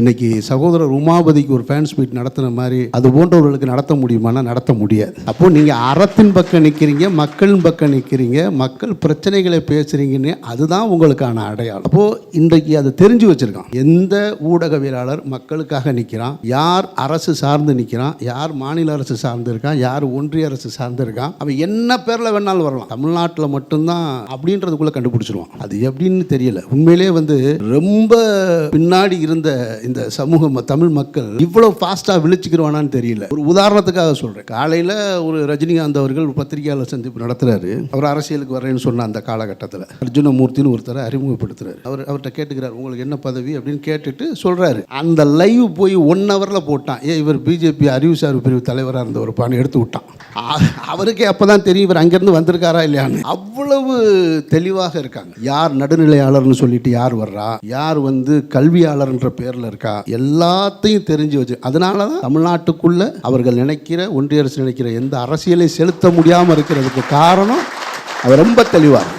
இன்னைக்கு சகோதரர் உமாபதிக்கு ஒரு ஃபேன்ஸ் மீட் நடத்தின மாதிரி அது போன்றவர்களுக்கு நடத்த முடியுமானா நடத்த முடியாது. அப்போ நீங்க அறத்தின் பக்கம் நிற்கிறீங்க மக்களின் பக்கம் நிற்கிறீங்க மக்கள் பிரச்சனைகளை பேசுறீங்கன்னு அதுதான் உங்களுக்கான அடையாளம். அப்போ இன்றைக்கு அதை தெரிஞ்சு வச்சிருக்கான். எந்த ஊடகவியலாளர் மக்களுக்காக நிற்கிறான் யார் அரசு சார்ந்து நிற்கிறான் யார் மாநில அரசு சார்ந்து இருக்கான்? யார் ஒன்றிய அரசு சார்ந்து இருக்கான்? அவன் என்ன பேர்ல வேணாலும் வரலாம். தமிழ்நாட்டில் மட்டும்தான் அப்படின்றதுக்குள்ள கண்டுபிடிச்சிருவான். அது எப்படின்னு தெரியல. உண்மையிலே வந்து ரொம்ப பின்னாடி இருந்த இந்த சமூக ம- தமிழ் மக்கள் இவ்வளோ ஃபாஸ்ட்டாக விழிச்சுக்கிறவானான்னு தெரியல. ஒரு உதாரணத்துக்காக சொல்கிறேன் காலையில் ஒரு ரஜினிகாந்த் அவர்கள் ஒரு பத்திரிகையாளர் சந்திப்பு நடத்துகிறாரு அவர் அரசியலுக்கு வரேன்னு சொன்ன அந்த காலகட்டத்தில். அர்ஜுனமூர்த்தின்னு ஒருத்தரை அறிமுகப்படுத்துறாரு. அவர் அவர்கிட்ட கேட்டுக்கிறார் உங்களுக்கு என்ன பதவி? அப்படின்னு கேட்டுட்டு சொல்கிறாரு அந்த லைவ் போய் ஒன் ஹவரில் போட்டான். ஏ இவர் பிஜேபி அறிவுசார் பிரிவு தலைவராக இருந்த ஒரு பானை எடுத்து விட்டான். அவருக்கே அப்போ தான் தெரியும் இவர் அங்கேருந்து வந்திருக்காரா இல்லையான்னு. அவ்வளவு தெளிவாக இருக்காங்க. யார் நடுநிலையாளர்னு சொல்லிட்டு யார் வர்றா? யார் வந்து கல்வியாளர்ன்ற பேரில் இருக்கா? எல்லாத்தையும் தெரிஞ்சு வச்சு அதனால தான் தமிழ்நாட்டுக்குள்ள அவர்கள் நினைக்கிற ஒன்றிய அரசு நினைக்கிற எந்த அரசியலை செலுத்த முடியாமல் இருக்கிறதுக்கு காரணம் அவர் ரொம்ப தெளிவாக